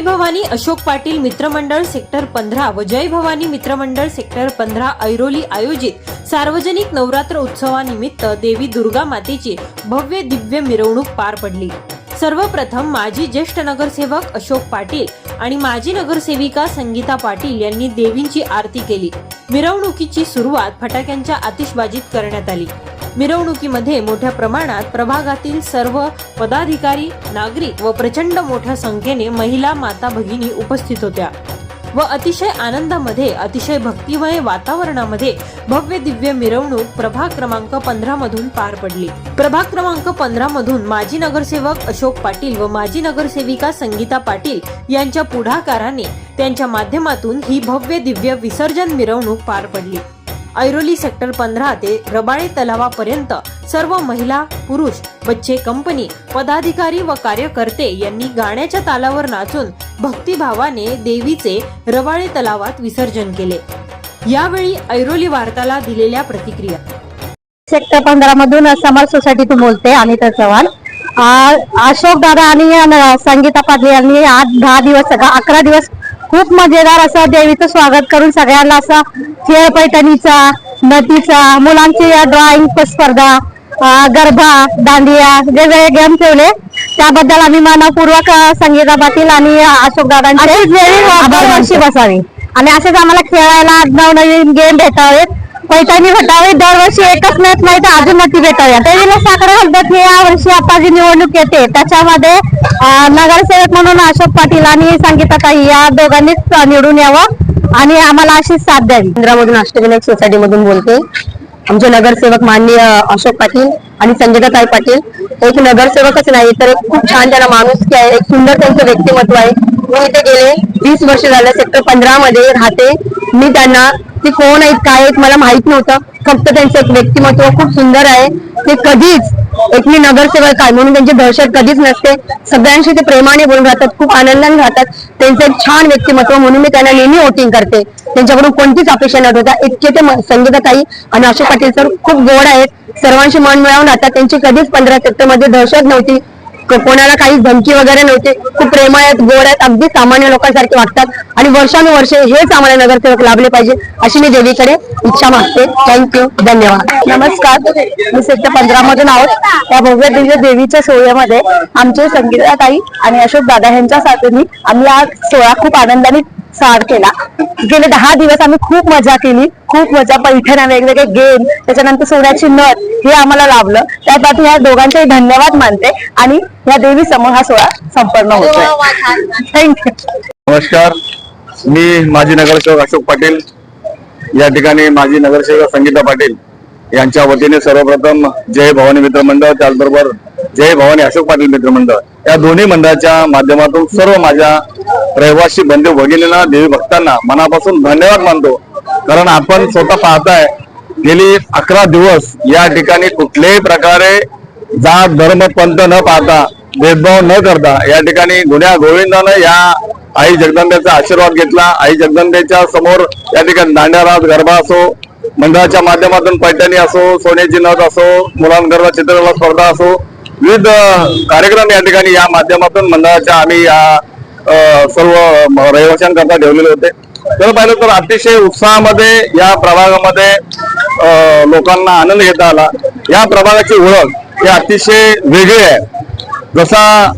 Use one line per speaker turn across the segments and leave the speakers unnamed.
भवानी अशोक पाटील मित्रमंडळ सेक्टर पंधरा व जय भवानी मित्रमंडळ सेक्टर पंधरा ऐरोली आयोजित सार्वजनिक नवरात्र उत्सवानिमित्त देवी दुर्गा मातेची भव्य दिव्य मिरवणूक पार पडली. सर्वप्रथम माजी ज्येष्ठ नगरसेवक अशोक पाटील आणि माजी नगरसेविका संगीता पाटील यांनी देवींची आरती केली. मिरवणुकीची सुरुवात फटाक्यांच्या आतिषबाजीत करण्यात आली. मिरवणुकीमध्ये मोठ्या प्रमाणात प्रभागातील सर्व पदाधिकारी नागरिक व प्रचंड मोठ्या संख्येने महिला माता भगिनी उपस्थित होत्या व अतिशय आनंदामध्ये अतिशय भक्तिमय वातावरणामध्ये भव्य दिव्य मिरवणूक प्रभाग क्रमांक पंधरा मधून पार पडली. प्रभाग क्रमांक पंधरा मधून माजी नगरसेवक अशोक पाटील व माजी नगरसेविका संगीता पाटील यांच्या पुढाकाराने त्यांच्या माध्यमातून ही भव्य दिव्य विसर्जन मिरवणूक पार पडली. ऐरोली सेक्टर पंधरा ते रबाळे तलावापर्यंत सर्व महिला पुरुष बच्चे कंपनी पदाधिकारी व कार्यकर्ते यांनी गाण्याच्या तालावर नाचून भक्तिभावाने देवीचे रबाळे तलावात विसर्जन केले. यावेळी ऐरोली वार्ताला दिलेल्या प्रतिक्रिया.
सेक्टर पंधरा मधून समाज सोसायटीतून बोलते अनिता चव्हाण. अशोक दादा आणि संगीता पाटील यांनी आज दहा दिवस सगळा अकरा दिवस खूप मजेदार असं देवीचं स्वागत करून सगळ्यांना असा खेळ पैठणीचा नदीचा मुलांची ड्रॉइंग स्पर्धा गरबा दांडिया वेगवेगळे गेम ठेवले त्याबद्दल आम्ही मानवपूर्वक संगीता पाटील आणि अशोक दादांचे बसावी आणि असेच आम्हाला खेळायला नवनवीन गेम भेटावेत. पैठणी भेटावी दरवर्षी एकच नाहीत नाही तर अजून ती भेटाव्या. देवीला साखर घालतात हे या वर्षी आता जी निवडणूक येते. त्याच्यामध्ये नगरसेवक म्हणून अशोक पाटील आणि संगीताताई या दोघांनीच निवडून यावं आणि आम्हाला अशीच साथ द्यावी. इंद्रामधून अष्टविनायक सोसायटी मधून बोलते. आमचे नगरसेवक माननीय अशोक पाटील आणि संगीताताई पाटील. एक नगरसेवकच नाही तर खूप छान त्यांना माणूस आहे एक सुंदर त्यांचं व्यक्तिमत्व आहे. मी इथे गेले वीस वर्ष झालं सेक्टर पंधरा मध्ये राहते. मी त्यांना ते कोण आहेत काय आहेत मला माहीत नव्हतं. फक्त त्यांचं एक व्यक्तिमत्व खूप सुंदर आहे. ते कधीच एक मी नगरसेवक आहे. म्हणून त्यांची दहशत कधीच नसते. सगळ्यांशी ते प्रेमाने बोलून राहतात खूप आनंदाने राहतात. त्यांचं एक छान व्यक्तिमत्व म्हणून मी त्यांना नेहमी वोटिंग करते. त्यांच्याकडून कोणतीच अपेक्षा न ठेवता इतके ते म- संगीताताई आणि अशोक पाटील सर खूप गोड आहेत. सर्वांशी मन मिळवून राहतात. त्यांची कधीच पंधरा सेक्टरमध्ये दहशत नव्हती. कोणाला काही धमकी वगैरे नव्हते. खूप प्रेम आहेत गोड आहेत अगदी सामान्य लोकांसारखे वागतात. आणि वर्षानुवर्षे हेच आम्हाला नगरसेवक लाभले पाहिजे अशी मी देवीकडे इच्छा मागते. थँक्यू धन्यवाद. नमस्कार. मी सेक्टर पंधरा मधून आहोत. त्या भव्य दिव्य देवीच्या सोहळ्यामध्ये आमचे संगीताताई आणि अशोक दादा यांच्या साथीने आम्ही हा सोहळा खूप आनंदाने सार केला. गेले दहा दिवस आम्ही खूप मजा केली. खूप मजा पैठण्या वेगवेगळे गेम त्याच्यानंतर सोन्याची नथ हे आम्हाला लाभलं. त्यासाठी ह्या दोघांचे धन्यवाद मानते. आणि या देवी समोर हा सोहळा संपन्न होतोय. थँक्यू
नमस्कार. मी माजी नगरसेवक अशोक पाटील. या ठिकाणी माजी नगरसेवक संगीता पाटील यांच्या वतीने सर्वप्रथम जय भवानी मित्र मंडळ त्याचबरोबर जय भवानी अशोक पाटील मित्र मंडळ या दोन्ही मंडळाच्या माध्यमातून सर्व माझ्या रहिवासी बंधू भगिनींना देवी भक्तांना मनापासून धन्यवाद मानतो. कारण आपण स्वतः पाहताय गेली अकरा दिवस या ठिकाणी कुठल्याही प्रकारे जात धर्म पंथ न पाहता भेदभाव न करता या ठिकाणी गुन्ह्या गोविंदानं या आई जगदंबेचा आशीर्वाद घेतला. आई जगदंबेच्या समोर या ठिकाणी दांड्याराज गरबा असो मंडळाच्या माध्यमातून पैठणी असो सोन्याची नथ असो मुलांकरता चित्रकला स्पर्धा असो विविध कार्यक्रम या ठिकाणी या माध्यमातून मंडळाच्या आम्ही या सर्व रहिवाशांकरता ठेवलेले होते. तर पाहिलं तर अतिशय उत्साहामध्ये या प्रभागामध्ये लोकांना आनंद घेता आला. या प्रभागाची ओळख हे अतिशय वेगळी आहे. जसा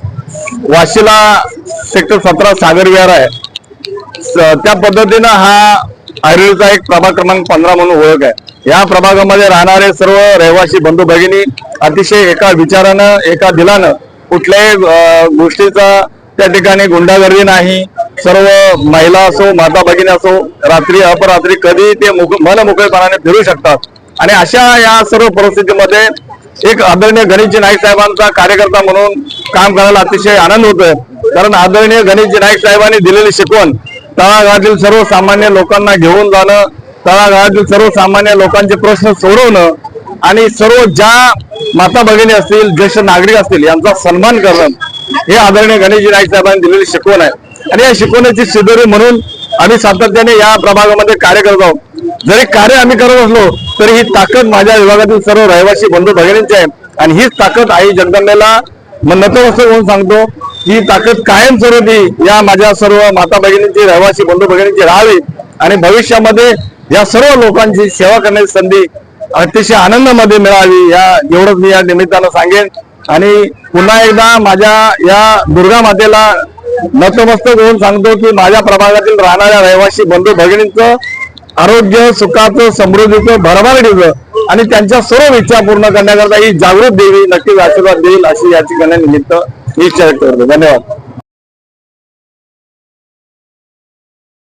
वाशीला सेक्टर सतरा सागर विहार आहे स- त्या पद्धतीनं हा आयुर्वेदचा एक प्रभाग क्रमांक पंधरा म्हणून ओळख आहे. या प्रभागामध्ये राहणारे सर्व रहिवासी बंधू भगिनी अतिशय एका विचारानं एका दिलानं कुठल्याही गोष्टीचा त्या ठिकाणी गुंडागर्दी नाही. सर्व महिला असो माता भगिनी असो रात्री अपरात्री कधी ते मुक- मनमोकळेपणाने फिरू शकतात. आणि अशा या सर्व परिस्थितीमध्ये एक आदरणीय गणेशजी नाईक साहेबांचा कार्यकर्ता म्हणून काम करायला अतिशय आनंद होतोय. कारण आदरणीय गणेशजी नाईक साहेबांनी दिलेली शिकवण तळागाळातील सर्वसामान्य लोकांना घेऊन जाणं तळागाळातील सर्वसामान्य लोकांचे प्रश्न सोडवणं आणि सर्व ज्या माता भगिनी असतील ज्येष्ठ नागरिक असतील यांचा सन्मान करणं हे आदरणीय गणेशजी नाईक साहेबांनी दिलेली शिकवण आहे. आणि या शिकवण्याची शिदोरी म्हणून आम्ही सातत्याने या प्रभागामध्ये कार्य करत आहोत. जरी कार्य आम्ही करत असलो तरी ही ताकद माझ्या विभागातील सर्व रहिवासी बंधू भगिनींची आहे. आणि हीच ताकद आई जगदंबेला म- नतमस्तक होऊन सांगतो ही ताकद कायम स्वरूपी या माझ्या सर्व माता भगिनींची रहिवासी बंधू भगिनींची राहावी. आणि भविष्यामध्ये या सर्व लोकांची सेवा करण्याची संधी अतिशय आनंदामध्ये मिळावी या एवढंच मी या निमित्तानं सांगेन. आणि पुन्हा एकदा माझ्या या दुर्गा मातेला नतमस्तक होऊन सांगतो की माझ्या प्रभागातील राहणाऱ्या रहिवासी बंधू भगिनींचं आरोग्य सुखाचं समृद्धीचं भरभराटीचं आणि त्यांच्या सर्व इच्छा पूर्ण करण्याकरता ही जागृत देवी नक्कीच आशीर्वाद देईल अशी याची ठिकाणी निमित्त मी करतो. धन्यवाद.